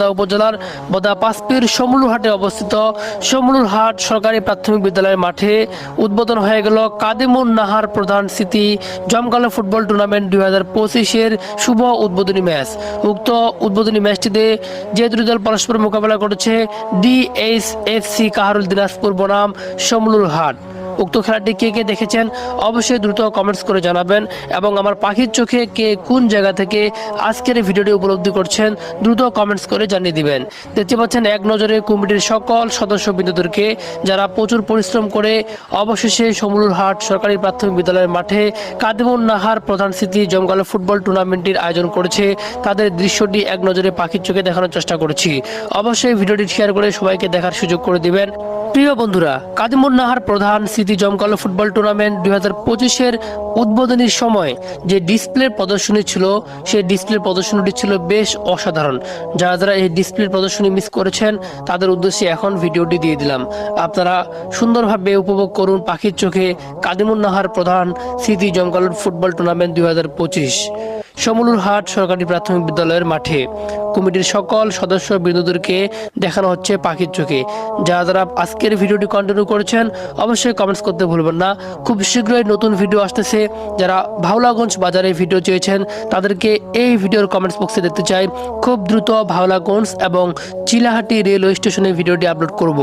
উপজেলার বদা পাঁচপির সমুলুর হাটে অবস্থিত সমুলুর হাট সরকারি প্রাথমিক বিদ্যালয়ের মাঠে উদ্বোধন হয়ে গেল কাদিমুন নাহার প্রধান স্মৃতি জমকালো ফুটবল টুর্নামেন্ট দুই হাজার পঁচিশের শুভ উদ্বোধনী ম্যাচ। উক্ত উদ্বোধনী ম্যাচটিতে যে দুটি দল পরস্পর মোকাবেলা করেছে ডিএইচএফসি কাহারুল দিনাজপুর বনাম সমুলুর হাট। উক্ত খেলাটি কে কে দেখেছেন অবশ্যই দ্রুত কমেন্টস করে জানাবেন এবং আমার পাখির চোখে কে কোন জায়গা থেকে আজকের ভিডিওটি উপলব্ধি করছেন দ্রুত কমেন্টস করে জানিয়ে দিবেন। দেখতে পাচ্ছেন এক নজরে কমিটির সকল সদস্য বিন্দুদেরকে যারা প্রচুর পরিশ্রম করে অবশেষে সমুলুর হাট সরকারি প্রাথমিক বিদ্যালয়ের মাঠে কাদিমুন নাহার প্রধান স্মৃতি জমকালো ফুটবল টুর্নামেন্টটির আয়োজন করেছে। তাদের দৃশ্যটি এক নজরে পাখির চোখে দেখানোর চেষ্টা করেছি। অবশ্যই ভিডিওটি শেয়ার করে সবাইকে দেখার সুযোগ করে দিবেন। প্রিয় বন্ধুরা, কাদিমুন নাহার প্রধান স্মৃতি জমকালো ফুটবল টুর্নামেন্ট দুই হাজার পঁচিশের উদ্বোধনীর সময় যে ডিসপ্লে প্রদর্শনী ছিল, সেই ডিসপ্লে প্রদর্শনীটি ছিল বেশ অসাধারণ। যারা যারা এই ডিসপ্লে প্রদর্শনী মিস করেছেন, তাদের উদ্দেশ্যে এখন ভিডিওটি দিয়ে দিলাম। আপনারা সুন্দরভাবে উপভোগ করুন পাখির চোখে কাদিমুন নাহার প্রধান স্মৃতি জমকালো ফুটবল টুর্নামেন্ট দুই হাজার পঁচিশ। সমুলুর হাট সরকারি প্রাথমিক বিদ্যালয়ের মাঠে। কমিটির সকল সদস্য বিন্দুদেরকে দেখানো হচ্ছে পাখির চোখে। যারা যারা আজকের ভিডিওটি কন্টিনিউ করেছেন, অবশ্যই কমেন্টস করতে ভুলবেন না। খুব শীঘ্রই নতুন ভিডিও আসতেছে। যারা ভাওলাগঞ্জ বাজারে ভিডিও চেয়েছেন, তাদেরকে এই ভিডিওর কমেন্টস বক্সে দেখতে চাই। খুব দ্রুত ভাওলাগঞ্জ এবং চিলাহাটি রেলওয়ে স্টেশনে ভিডিওটি আপলোড করব।